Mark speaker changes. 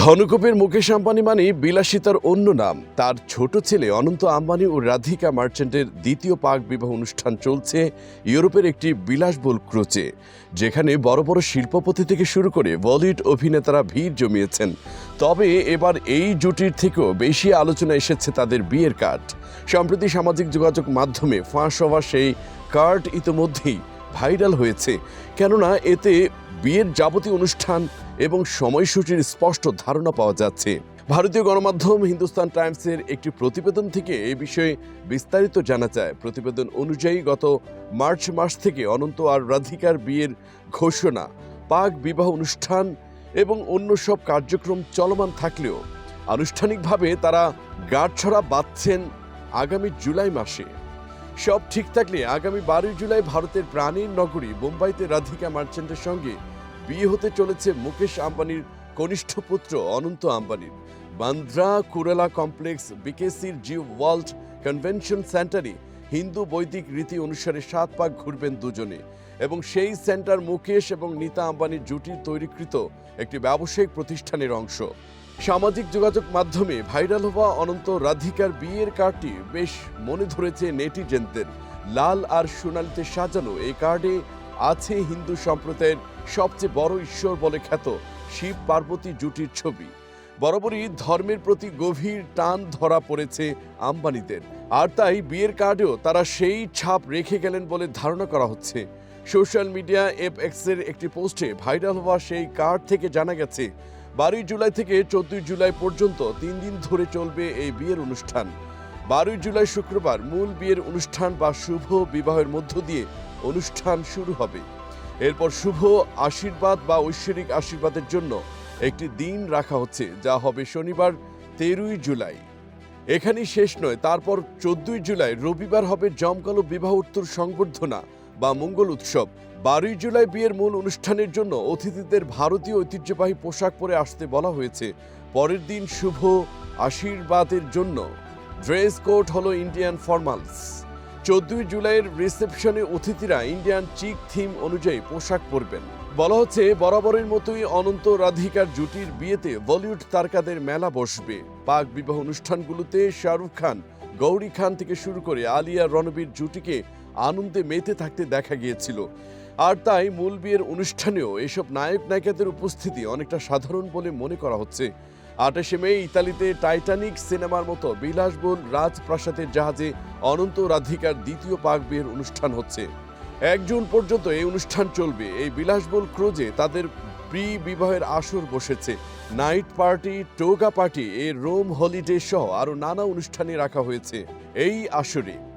Speaker 1: ধনকুপের মুকেশ আম্বানি মানে বিলাসিতার অন্য নাম। তার ছোট ছেলে অনন্ত আম্বানি ও রাধিকা মার্চেন্টের দ্বিতীয় পাক বিবাহ অনুষ্ঠান চলছে ইউরোপের একটি বিলাসবহুল ক্রোচে, যেখানে বড় বড় শিল্পপতি থেকে শুরু করে বলিউড অভিনেতারা ভিড় জমিয়েছেন। তবে এবার এই জুটির থেকেও বেশি আলোচনা এসেছে তাদের বিয়ের কার্ড। সম্প্রতি সামাজিক যোগাযোগ মাধ্যমে ফাঁস হওয়া সেই কার্ড ইতোমধ্যেই ভাইরাল হয়েছে। কেননা এতে বিয়ের যাবতীয় অনুষ্ঠান এবং সময়সূচির স্পষ্ট ধারণা পাওয়া যাচ্ছে। ভারতীয় গণমাধ্যম হিন্দুস্তান টাইমসের একটি প্রতিবেদন থেকে এই বিষয়ে বিস্তারিত জানা যায়। প্রতিবেদন অনুযায়ী গত মার্চ মাস থেকে অনন্ত আর রাধিকার বিয়ের ঘোষণা, পাক বিবাহ অনুষ্ঠান এবং অন্য সব কার্যক্রম চলমান থাকলেও আনুষ্ঠানিকভাবে তারা গাঁটছড়া বাঁধছেন আগামী জুলাই মাসে। সব ঠিক থাকলে আগামী বারোই জুলাই ভারতের প্রাণীর নগরী, মুম্বাইতে রাধিকা মার্চেন্টের সঙ্গে বিয়ে হতে চলেছে মুকেশ আম্বানির কনিষ্ঠ পুত্র অনন্ত আম্বানির। বান্দ্রা কুরেলা কমপ্লেক্স, বিকেসির জিও ওয়ার্ল্ড কনভেনশন সেন্টারে হিন্দু বৈদিক রীতি অনুসারে সাত পাক ঘুরবেন দুজনে এবং সেই সেন্টার মুকেশ এবং নীতা আম্বানির জুটির তৈরিকৃত একটি ব্যবসায়িক প্রতিষ্ঠানের অংশ। সামাজিক যোগাযোগ মাধ্যমে ভাইরাল হওয়া অনন্ত রাধিকার বিয়ের কার্ডটি বেশ মনে ধরেছে নেটিজেনদের। লাল আর সোনালিতে সাজানো এই কার্ডে আছে হিন্দু সম্প্রদায়ের সবচেয়ে বড় ঈশ্বর বলে খ্যাত শিব পার্বতী জুটির ছবি। বরাবরই ধর্মের প্রতি গভীর টান ধরা পড়েছে আম্বানিদের। আর তাই বিয়ের কার্ডেও তারা সেই ছাপ রেখে গেলেন বলে ধারণা করা হচ্ছে। সোশ্যাল মিডিয়া এফ এক্সের একটি পোস্টে ভাইরাল হওয়া সেই কার্ড থেকে জানা গেছে বারোই জুলাই থেকে চোদ্দই জুলাই পর্যন্ত তিন দিন ধরে চলবে এই বিয়ের অনুষ্ঠান। বারোই জুলাই শুক্রবার মূল বিয়ের অনুষ্ঠান বা শুভ বিবাহের মধ্য দিয়ে অনুষ্ঠান শুরু হবে। এরপর শুভ আশীর্বাদ বা ঐশ্বরিক আশীর্বাদের জন্য একটি দিন রাখা হচ্ছে, যা হবে শনিবার, তেরোই জুলাই। এখানেই শেষ নয়, তারপর চোদ্দই জুলাই রবিবার হবে জমকালো বিবাহ উত্তর সংবর্ধনা। বা মঙ্গল উৎসব। বারোই জুলাই বিয়ের মূল অনুষ্ঠানের জন্য অতিথিদের ভারতীয় ঐতিহ্যবাহী পোশাক পরে আসতে বলা হয়েছে। পরের দিন শুভ আশীর্বাদের জন্য ড্রেস কোড হলো ইন্ডিয়ান ফর্মালস। চোদ্দই জুলাইয়ের রিসেপশনে অতিথিরা ইন্ডিয়ান চিক থিম অনুযায়ী পোশাক পরবেন। বলা হচ্ছে, বরাবরের মতোই অনন্ত রাধিকার জুটির বিয়েতে বলিউড তারকাদের মেলা বসবে। পাক বিবাহ অনুষ্ঠানগুলোতে শাহরুখ খান, গৌরী খান থেকে শুরু করে আলিয়া রণবীর জুটিকে আনন্দে মেতে থাকতে দেখা গিয়েছিল। আর তাই মূল বিয়ের অনুষ্ঠানেও এসব নায়ক নায়িকাদের উপস্থিতি অনেকটা সাধারণ বলে মনে করা হচ্ছে। আঠাশে মে ইতালিতে টাইটানিক সিনেমার মতো বিলাসবহুল রাজপ্রাসাদের জাহাজে অনন্ত রাধিকার দ্বিতীয় পাক বিয়ের অনুষ্ঠান হচ্ছে। এক জুন পর্যন্ত এই অনুষ্ঠান চলবে। এই বিলাসবহুল ক্রুজে তাদের প্রি বিবাহের আসর বসেছে। Night party, toga party, a Rome holiday সহ আরও নানা অনুষ্ঠানে রাখা হয়েছে। এই আসরে